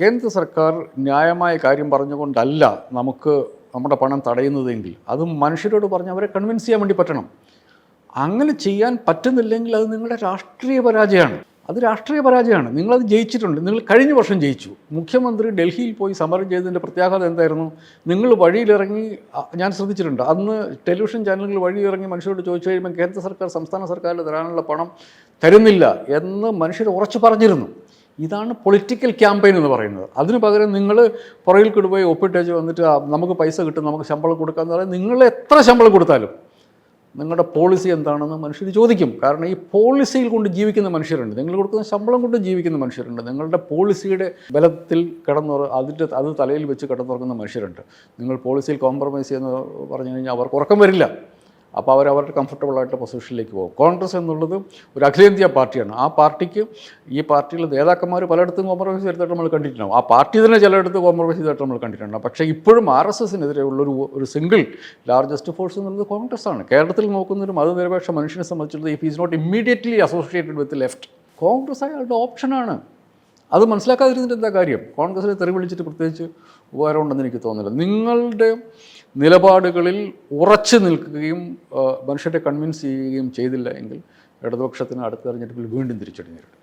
കേന്ദ്ര സർക്കാർ ന്യായമായ കാര്യം പറഞ്ഞുകൊണ്ടല്ല നമുക്ക് നമ്മുടെ പണം തടയുന്നതെങ്കിൽ. അത് മനുഷ്യരോട് പറഞ്ഞ് അവരെ കൺവിൻസ് ചെയ്യാൻ വേണ്ടി പറ്റണം. അങ്ങനെ ചെയ്യാൻ പറ്റുന്നില്ലെങ്കിൽ അത് നിങ്ങളുടെ രാഷ്ട്രീയ പരാജയമാണ്. അത് രാഷ്ട്രീയ പരാജയമാണ്. നിങ്ങളത് ജയിച്ചിട്ടുണ്ട്. നിങ്ങൾ കഴിഞ്ഞ വർഷം ജയിച്ചു. മുഖ്യമന്ത്രി ഡൽഹിയിൽ പോയി സമരം ചെയ്തതിന്റെ പ്രത്യാഘാതം എന്തായിരുന്നു? നിങ്ങൾ വഴിയിലിറങ്ങി ഞാൻ ശ്രദ്ധിച്ചിട്ടുണ്ട്. അന്ന് ടെലിവിഷൻ ചാനലുകൾ വഴിയിറങ്ങി മനുഷ്യരോട് ചോദിച്ചു കഴിയുമ്പോൾ കേന്ദ്ര സർക്കാർ സംസ്ഥാന സർക്കാരിൽ തരാനുള്ള പണം തരുന്നില്ല എന്ന് മനുഷ്യർ ഉറച്ചു പറഞ്ഞിരുന്നു. ഇതാണ് പൊളിറ്റിക്കൽ ക്യാമ്പയിൻ എന്ന് പറയുന്നത്. അതിന് പകരം നിങ്ങൾ പുറകിൽ കൊണ്ടുപോയി പോയി ഒപ്പിട്ടേച്ച് വന്നിട്ട് നമുക്ക് പൈസ കിട്ടും നമുക്ക് ശമ്പളം കൊടുക്കാമെന്ന് പറയാൻ നിങ്ങൾ എത്ര ശമ്പളം കൊടുത്താലും നിങ്ങളുടെ പോളിസി എന്താണെന്ന് മനുഷ്യർ ചോദിക്കും. കാരണം ഈ പോളിസിയിൽ കൊണ്ട് ജീവിക്കുന്ന മനുഷ്യരുണ്ട്. നിങ്ങൾ കൊടുക്കുന്ന ശമ്പളം കൊണ്ട് ജീവിക്കുന്ന മനുഷ്യരുണ്ട്. നിങ്ങളുടെ പോളിസിയുടെ ബലത്തിൽ കിടന്നുറ അതിന്റെ അത് തലയിൽ വെച്ച് കിടന്നുറങ്ങുന്ന മനുഷ്യരുണ്ട്. നിങ്ങൾ പോളിസിയിൽ കോംപ്രമൈസ് ചെയ്യുന്ന പറഞ്ഞു കഴിഞ്ഞാൽ അവർക്ക് ഉറക്കം വരില്ല. അപ്പോൾ അവർ അവരുടെ കംഫർട്ടബിൾ ആയിട്ടുള്ള പൊസിഷനിലേക്ക് പോകും. കോൺഗ്രസ് എന്നുള്ളത് ഒരു അഖിലേന്ത്യാ പാർട്ടിയാണ്. ആ പാർട്ടിക്ക് ഈ പാർട്ടിയിലെ നേതാക്കന്മാർ പലയിടത്തും കോംപ്രമൈസ് ചെയ്തിട്ട് നമ്മൾ കണ്ടിട്ടുണ്ടാവും. ആ പാർട്ടി തന്നെ ചിലയിടത്ത് കോംപ്രമൈസ് ചെയ്തിട്ട് നമ്മൾ കണ്ടിട്ടുണ്ടാവും. പക്ഷേ ഇപ്പോഴും ആർ എസ് എസിനെതിരെ ഉള്ളൊരു ഒരു സിംഗിൾ ലാർജസ്റ്റ് ഫോഴ്സ് എന്നുള്ളത് കോൺഗ്രസ് ആണ്. കേരളത്തിൽ നോക്കുന്നൊരു മതനിരപേക്ഷ മനുഷ്യനെ സംബന്ധിച്ചിടത്തോളം if is not immediately associated with left Congress അയാളുടെ ഓപ്ഷനാണ് അത് മനസ്സിലാക്കാതിരുന്നിട്ട് എന്താ കാര്യം? കോൺഗ്രസിനെ തെറി വിളിച്ചിട്ട് പ്രത്യേകിച്ച് ഉപകാരമുണ്ടെന്ന് എനിക്ക് തോന്നുന്നില്ല. നിങ്ങളുടെ നിലപാടുകളിൽ ഉറച്ചു നിൽക്കുകയും മനുഷ്യരെ കൺവിൻസ് ചെയ്യുകയും ചെയ്തില്ല എങ്കിൽ ഇടതുപക്ഷത്തിന് അടുത്ത തെരഞ്ഞെടുപ്പിൽ വീണ്ടും തിരിച്ചടി നേരിടും